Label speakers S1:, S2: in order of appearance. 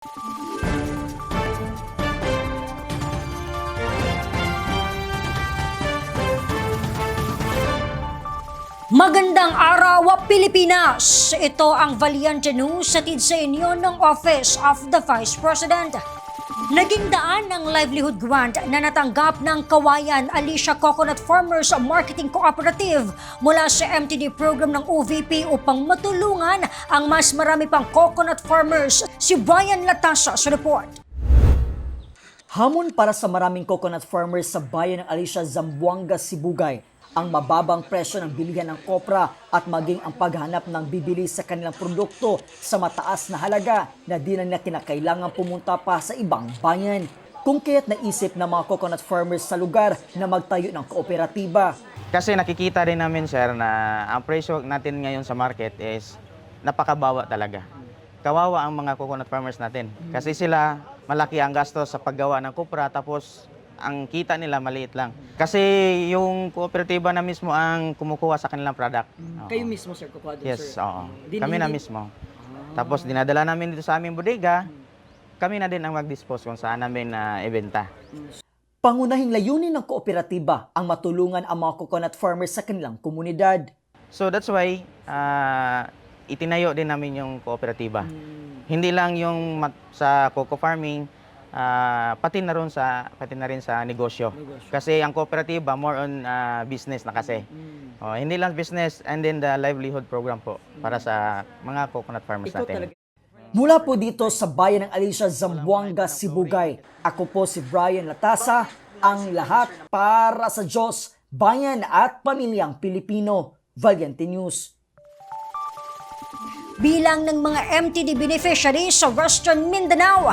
S1: Magandang araw, Pilipinas! Ito ang Valiente News satid sa inyo ng Office of the Vice President. Naging daan ng livelihood grant na natanggap ng Kawayan Alicia Coconut Farmers Marketing Cooperative mula sa MTD program ng OVP upang matulungan ang mas marami pang coconut farmers. Si Brian Latasa sa report.
S2: Hamon para sa maraming coconut farmers sa bayan ng Alicia, Zamboanga, Sibugay ang mababang presyo ng bilihan ng kopra at maging ang paghanap ng bibili sa kanilang produkto sa mataas na halaga na di na kinakailangan pumunta pa sa ibang bayan. Kung kaya't naisip ng mga coconut farmers sa lugar na magtayo ng kooperatiba.
S3: Kasi nakikita rin namin, sir, na ang presyo natin ngayon sa market is napakabawa talaga. Kawawa ang mga coconut farmers natin. Kasi sila, malaki ang gasto sa paggawa ng kupra, tapos ang kita nila maliit lang. Kasi yung kooperatiba na mismo ang kumukuha sa kanilang product. Oo.
S2: Kayo mismo, sir, kukuha doon,
S3: Yes,
S2: sir.
S3: oo.
S2: Din-
S3: Kami na
S2: hindi-
S3: mismo. Tapos dinadala namin dito sa aming bodega, kami na din ang mag-dispose kung saan namin na ibenta.
S2: Pangunahing layunin ng kooperatiba ang matulungan ang mga coconut farmers sa kanilang komunidad.
S3: So that's why ah, itinayo din namin yung kooperatiba. Hindi lang yung mat- sa coco farming, ah, pati na rin sa pati na rin sa negosyo. Kasi ang kooperatiba more on ah, business na kasi. Oh, hindi lang business and then the livelihood program po para sa mga coconut farmers natin.
S2: Mula po dito sa bayan ng Alicia, Zamboanga, Sibugay. Ako po si Brian Latasa, ang lahat para sa Diyos, bayan at pamilyang Pilipino. Valiente News.
S1: bilang ng mga MTD beneficiaries sa Western Mindanao.